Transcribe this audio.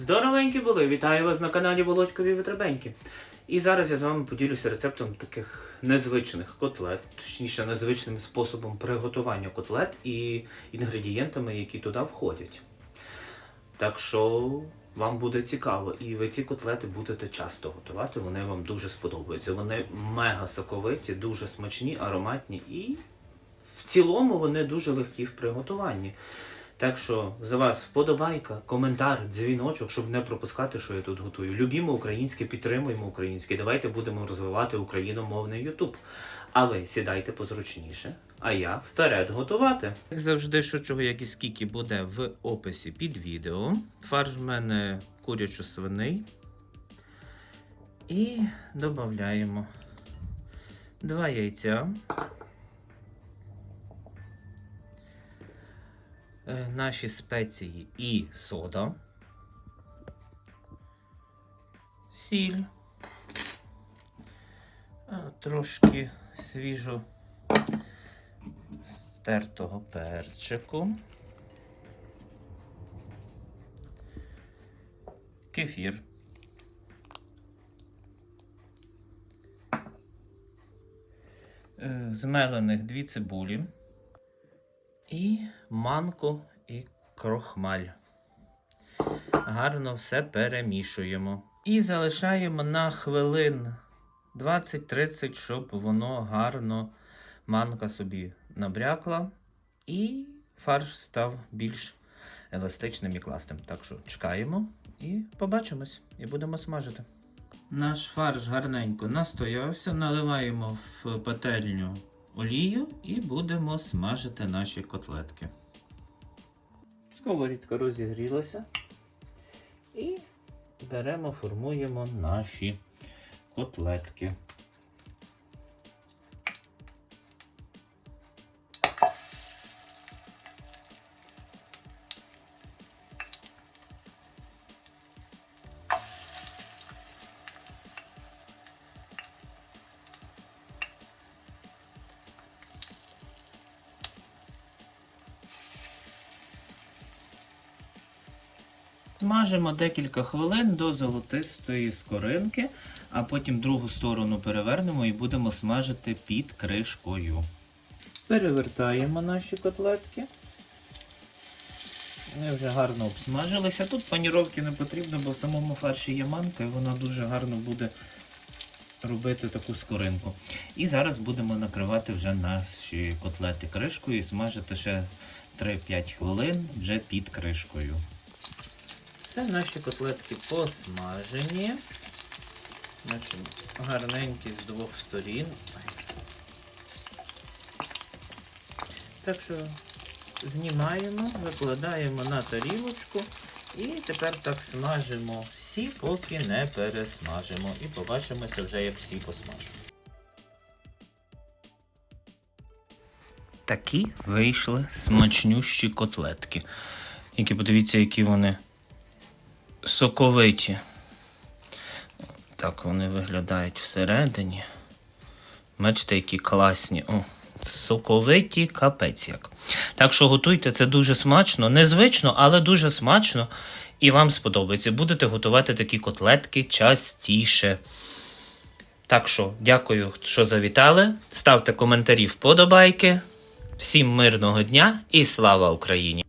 Здоровенькі були! Вітаю вас на каналі Володькові Витребеньки. І зараз я з вами поділюся рецептом таких незвичних котлет, точніше, незвичним способом приготування котлет і інгредієнтами, які туди входять. Так що вам буде цікаво, і ви ці котлети будете часто готувати. Вони вам дуже сподобаються. Вони мега соковиті, дуже смачні, ароматні і в цілому вони дуже легкі в приготуванні. Так що за вас вподобайка, коментар, дзвіночок, щоб не пропускати, що я тут готую. Любімо українське, підтримуємо українське. Давайте будемо розвивати україномовний Ютуб. А ви сідайте позручніше, а я вперед готувати. Як завжди, що чого, як і скільки буде в описі під відео. Фарш в мене курячо-свиний. І додаємо два яйця. Наші спеції і сода, сіль, е, трошки свіжо стертого перчику, кефір. е, Змелених дві цибулі і манку і крохмаль. Гарно все перемішуємо. І залишаємо на хвилин 20-30, щоб воно гарно манка собі набрякла. І фарш став більш еластичним і класним. Так що чекаємо і побачимось, і будемо смажити. Наш фарш гарненько настоявся, наливаємо в пательню олію і будемо смажити наші котлетки. Сковорідка розігрілася. І беремо, формуємо наші котлетки. Смажимо декілька хвилин до золотистої скоринки, а потім другу сторону перевернемо і будемо смажити під кришкою. Перевертаємо наші котлетки. Вони вже гарно обсмажилися. Тут паніровки не потрібно, бо в самому фарші є манка і вона дуже гарно буде робити таку скоринку. І зараз будемо накривати вже наші котлети кришкою і смажити ще 3-5 хвилин вже під кришкою. Це наші котлетки посмажені. Наші гарненькі з двох сторін. Так що знімаємо, викладаємо на тарілочку і тепер так смажимо всі, поки не пересмажимо. І побачимося вже, як всі посмажимо. Такі вийшли смачнющі котлетки. Які подивіться, які вони соковиті. Так вони виглядають всередині. Бачите, які класні. О, соковиті капець як. Так що готуйте, це дуже смачно. Незвично, але дуже смачно. І вам сподобається. Будете готувати такі котлетки частіше. Так що, дякую, що завітали. Ставте коментарі вподобайки. Всім мирного дня і слава Україні!